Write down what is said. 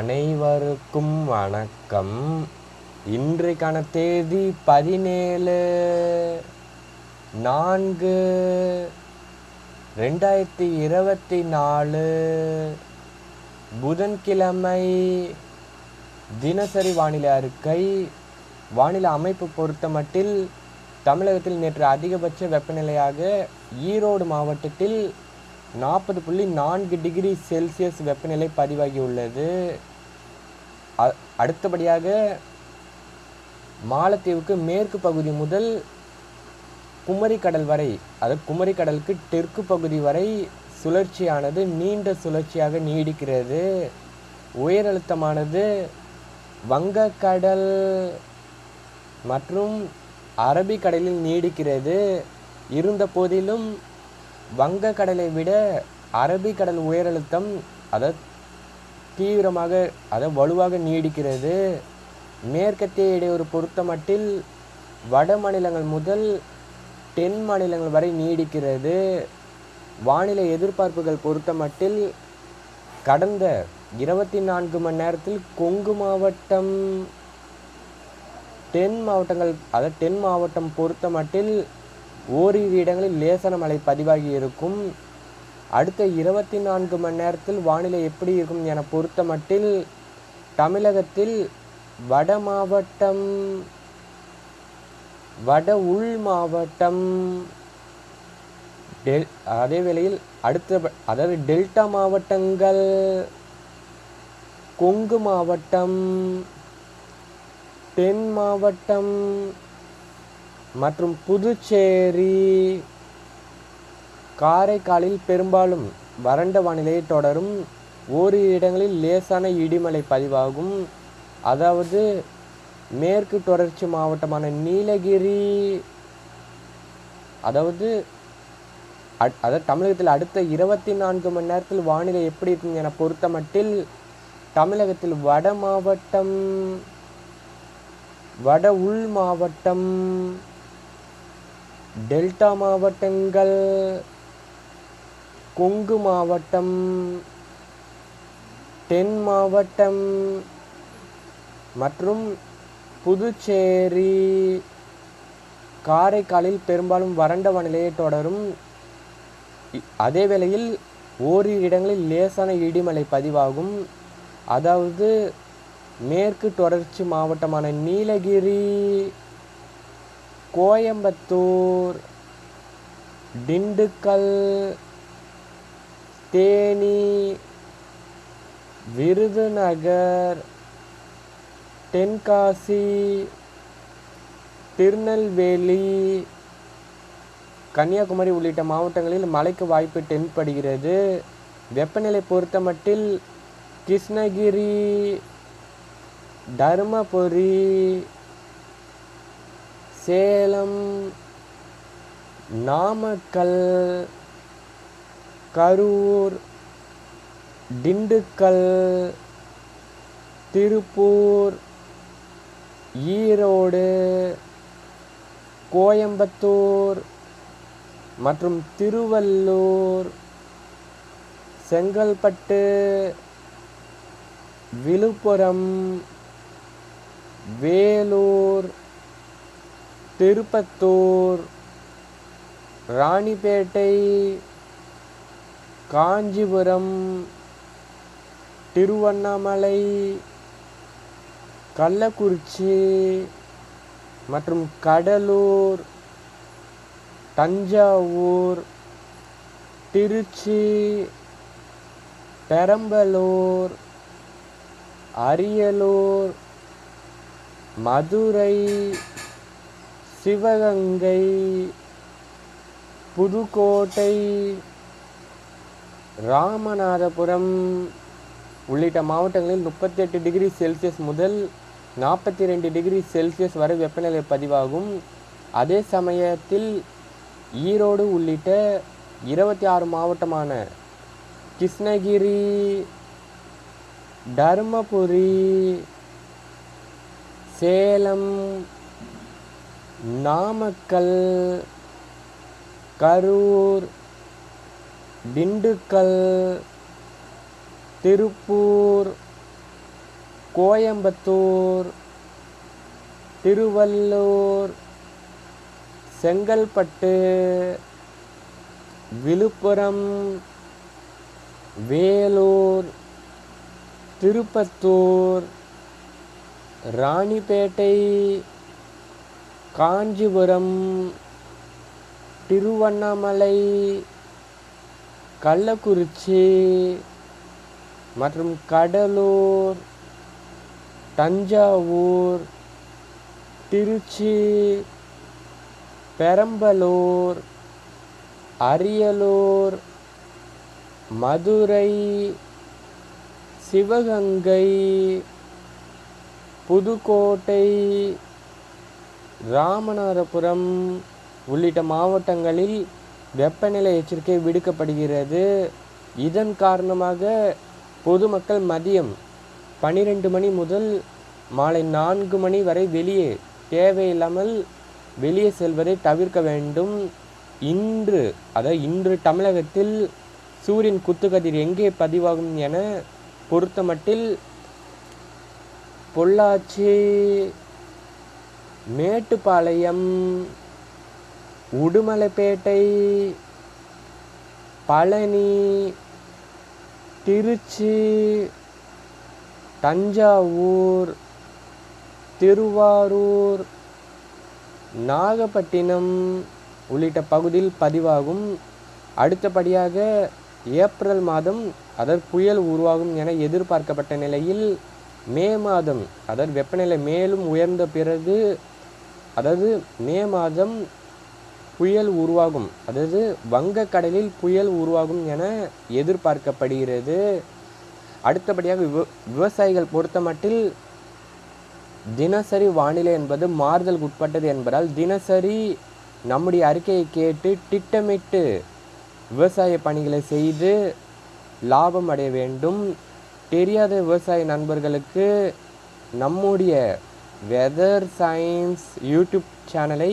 அனைவருக்கும் வணக்கம். இன்றைக்கான தேதி பதினேழு நான்கு ரெண்டாயிரத்தி இருபத்தி நாலு. புதன்கிழமை தினசரி வானிலை அறிக்கை. வானிலை அமைப்பு பொறுத்தமட்டில் தமிழகத்தில் நேற்று அதிகபட்ச வெப்பநிலையாக ஈரோடு மாவட்டத்தில் நாற்பது புள்ளி நான்கு டிகிரி செல்சியஸ் வெப்பநிலை பதிவாகியுள்ளது. அடுத்தபடியாக மாலத்தீவுக்கு மேற்கு பகுதி முதல் குமரி கடல் வரை அதாவது குமரி கடலுக்கு தெற்கு பகுதி வரை சுழற்சியானது நீண்ட சுழற்சியாக நீடிக்கிறது. உயரழுத்தமானது வங்கக்கடல் மற்றும் அரபிக்கடலில் நீடிக்கிறது. இருந்த போதிலும் வங்கக்கடலை விட அரபிக்கடல் உயரழுத்தம் அதாவது தீவிரமாக அதாவது வலுவாக நீடிக்கிறது. மேற்கத்திய இடையூறு பொறுத்தமட்டில் வட மாநிலங்கள் முதல் தென் மாநிலங்கள் வரை நீடிக்கிறது. வானிலை எதிர்பார்ப்புகள் பொறுத்தமட்டில் கடந்த இருபத்தி நான்கு மணி நேரத்தில் கொங்கு மாவட்டம் தென் மாவட்டங்கள் அதாவது தென் மாவட்டம் பொறுத்தமட்டில் ஓரிரு இடங்களில் லேசன மழை பதிவாகி இருக்கும். அடுத்த இருபத்தி நான்கு மணி நேரத்தில் வானிலை எப்படி இருக்கும் என பொறுத்தமட்டில் தமிழகத்தில் வட மாவட்டம் வட உள் மாவட்டம் டெல் அதே வேளையில் அடுத்த அதாவது டெல்டா மாவட்டங்கள் கொங்கு மாவட்டம் தென் மாவட்டம் மற்றும் புதுச்சேரி காரைக்காலில் பெரும்பாலும் வறண்ட வானிலையை தொடரும். ஓரிரு இடங்களில் லேசான இடிமழை பதிவாகும். அதாவது மேற்கு தொடர்ச்சி மாவட்டமான நீலகிரி அதாவது அட்- அதாவது தமிழகத்தில் அடுத்த இருபத்தி நான்கு மணி நேரத்தில் வானிலை எப்படி இருக்கும் என பொறுத்தமட்டில் தமிழகத்தில் வட மாவட்டம் வட உள் மாவட்டம் டெல்டா மாவட்டங்கள் கொங்கு மாவட்டம் தென் மாவட்டம் மற்றும் புதுச்சேரி. காரைக்காலில் பெரும்பாலும் வறண்ட வானிலையை தொடரும். அதே வேளையில் ஓரிரு இடங்களில் லேசான இடிமலை பதிவாகும். அதாவது மேற்கு தொடர்ச்சி மாவட்டமான நீலகிரி கோயம்புத்தூர் திண்டுக்கல் தேனி விருதுநகர் தென்காசி திருநெல்வேலி கன்னியாகுமரி உள்ளிட்ட மாவட்டங்களில் மழைக்கு வாய்ப்பு தென்படுகிறது. வெப்பநிலை பொறுத்தமட்டில் கிருஷ்ணகிரி தருமபுரி சேலம் நாமக்கல் கரூர் திண்டுக்கல் திருப்பூர் ஈரோடு கோயம்புத்தூர் மற்றும் திருவள்ளூர் செங்கல்பட்டு விழுப்புரம் வேலூர் திருப்பத்தூர் ராணிப்பேட்டை காஞ்சிபுரம் திருவண்ணாமலை கள்ளக்குறிச்சி மற்றும் கடலூர் தஞ்சாவூர் திருச்சி பெரம்பலூர் அரியலூர் மதுரை சிவகங்கை புதுக்கோட்டை ராமநாதபுரம் உள்ளிட்ட மாவட்டங்களில் முப்பத்தி எட்டு டிகிரி செல்சியஸ் முதல் நாற்பத்தி ரெண்டு டிகிரி செல்சியஸ் வரை வெப்பநிலை பதிவாகும். அதே சமயத்தில் ஈரோடு உள்ளிட்ட இருபத்தி ஆறு மாவட்டமான கிருஷ்ணகிரி தருமபுரி சேலம் நாமக்கல் கரூர் திண்டுக்கல் திருப்பூர் கோயம்புத்தூர் திருவள்ளூர் செங்கல்பட்டு விழுப்புரம் வேலூர் திருப்பத்தூர் ராணிப்பேட்டை காஞ்சிபுரம் திருவண்ணாமலை கள்ளக்குறிச்சி மற்றும் கடலூர் தஞ்சாவூர் திருச்சி பெரம்பலூர் அரியலூர் மதுரை சிவகங்கை புதுக்கோட்டை ராமநாதபுரம் உள்ளிட்ட மாவட்டங்களில் வெப்பநிலை எச்சரிக்கை விடுக்கப்படுகிறது. இதன் காரணமாக பொதுமக்கள் மதியம் பனிரெண்டு மணி முதல் மாலை நான்கு மணி வரை வெளியே தேவையில்லாமல் வெளியே செல்வதை தவிர்க்க வேண்டும். இன்று அதாவது இன்று தமிழகத்தில் சூரியன் குத்துக்கதிர் எங்கே பதிவாகும் என பொறுத்தமட்டில் பொள்ளாச்சி மேட்டுப்பாளையம் உடுமலைப்பேட்டை பழனி திருச்சி தஞ்சாவூர் திருவாரூர் நாகப்பட்டினம் உள்ளிட்ட பகுதியில் பதிவாகும். அடுத்தபடியாக ஏப்ரல் மாதம் அதாவது புயல் உருவாகும் என எதிர்பார்க்கப்பட்ட நிலையில் மே மாதம் அதாவது வெப்பநிலை மேலும் உயர்ந்த பிறகு அதாவது மே மாதம் புயல் உருவாகும். அதாவது வங்கக்கடலில் புயல் உருவாகும் என எதிர்பார்க்கப்படுகிறது. அடுத்தபடியாக விவ விவசாயிகள் பொறுத்தமட்டில் தினசரி வானிலை என்பது மாறுதலுக்கு உட்பட்டது என்பதால் தினசரி நம்முடைய அறிக்கையை கேட்டு திட்டமிட்டு விவசாய பணிகளை செய்து லாபம் அடைய வேண்டும். தெரியாத விவசாய நண்பர்களுக்கு நம்முடைய வெதர் சயின்ஸ் யூடியூப் சேனலை